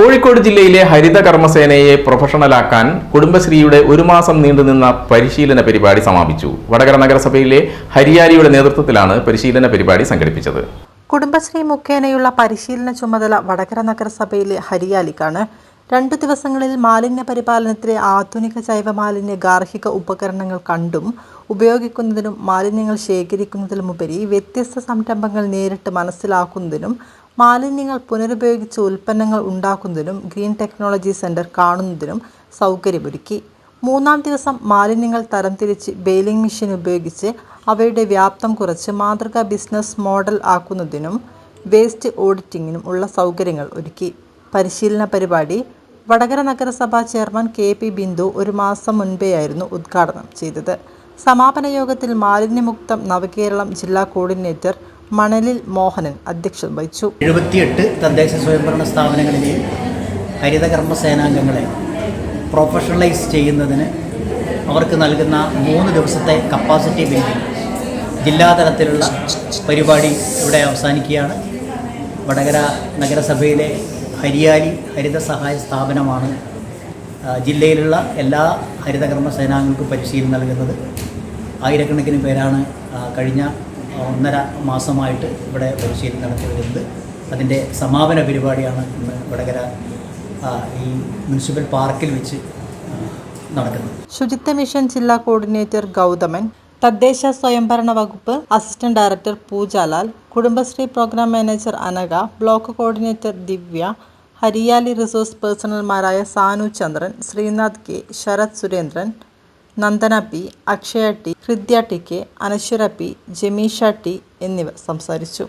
കോഴിക്കോട് ജില്ലയിലെ ഹരിത കർമ്മസേനയെ പ്രൊഫഷണലാക്കാൻ കുടുംബശ്രീയുടെ ഒരു മാസം നീണ്ടുനിന്ന പരിശീലന പരിപാടി സമാപിച്ചു. വടകര നഗരസഭയിലെ ഹരിയാലിയുടെ നേതൃത്വത്തിലാണ് പരിശീലന പരിപാടി സംഘടിപ്പിച്ചത്. കുടുംബശ്രീ മുഖേനയുള്ള പരിശീലന ചുമതല വടകര നഗരസഭയിലെ ഹരിയാലിക്കാണ്. രണ്ടു ദിവസങ്ങളിൽ മാലിന്യ പരിപാലനത്തിലെ ആധുനിക ജൈവ മാലിന്യ ഗാർഹിക ഉപകരണങ്ങൾ കണ്ടും ഉപയോഗിക്കുന്നതിനും മാലിന്യങ്ങൾ ശേഖരിക്കുന്നതിലുമുപരി വ്യത്യസ്ത സംരംഭങ്ങൾ നേരിട്ട് മനസ്സിലാക്കുന്നതിനും മാലിന്യങ്ങൾ പുനരുപയോഗിച്ച് ഉൽപ്പന്നങ്ങൾ ഉണ്ടാക്കുന്നതിനും ഗ്രീൻ ടെക്നോളജി സെന്റർ കാണുന്നതിനും സൗകര്യമൊരുക്കി. മൂന്നാം ദിവസം മാലിന്യങ്ങൾ തരംതിരിച്ച് ബെയിലിംഗ് മെഷീൻ ഉപയോഗിച്ച് അവയുടെ വ്യാപ്തം കുറച്ച് മാതൃകാ ബിസിനസ് മോഡൽ ആക്കുന്നതിനും വേസ്റ്റ് ഓഡിറ്റിങ്ങിനും ഉള്ള സൗകര്യങ്ങൾ ഒരുക്കി. പരിശീലന പരിപാടി വടകര നഗരസഭാ ചെയർമാൻ കെ പി ബിന്ദു ഒരു മാസം മുൻപേയായിരുന്നു ഉദ്ഘാടനം ചെയ്തത്. സമാപന യോഗത്തിൽ മാലിന്യമുക്തം നവകേരളം ജില്ലാ കോർഡിനേറ്റർ മണലിൽ മോഹനൻ അധ്യക്ഷത വഹിച്ചു. എഴുപത്തിയെട്ട് തദ്ദേശ സ്വയംഭരണ സ്ഥാപനങ്ങളിലെയും ഹരിതകർമ്മ സേനാംഗങ്ങളെ പ്രൊഫഷണലൈസ് ചെയ്യുന്നതിന് അവർക്ക് നൽകുന്ന മൂന്ന് ദിവസത്തെ കപ്പാസിറ്റി ബിൽഡിംഗ് ജില്ലാതലത്തിലുള്ള പരിപാടി ഇവിടെ അവസാനിക്കുകയാണ്. വടകര നഗരസഭയിലെ ഹരിയാലി ഹരിത സഹായ സ്ഥാപനമാണ് ജില്ലയിലുള്ള എല്ലാ ഹരിതകർമ്മ സേനാംഗങ്ങൾക്കും പരിശീലനം നൽകുന്നത്. ആയിരക്കണക്കിന് പേരാണ് കഴിഞ്ഞ ഒന്നര മാസമായിട്ട് ഇവിടെ പരിശീലനം നടത്തി വരുന്നത് അതിന്റെ സമാപന പരിപാടിയാണ് ഇന്ന് വടകര ഈ മുനിസിപ്പൽ പാർക്കിൽ വെച്ച് നടക്കുന്നത്. ശുചിത്വ മിഷൻ ജില്ലാ കോർഡിനേറ്റർ ഗൗതമൻ തദ്ദേശ സ്വയംഭരണ വകുപ്പ് assistant director Poojalal Kudumbashree program manager Anagha block coordinator Divya Hariyali resource പേഴ്സണൽമാരായ Sanu Chandran Sreenath K Sarath Surendran Nandana P Akshaya T Hridya T K Anaswara P Jameesha T എന്നിവർ സംസാരിച്ചു.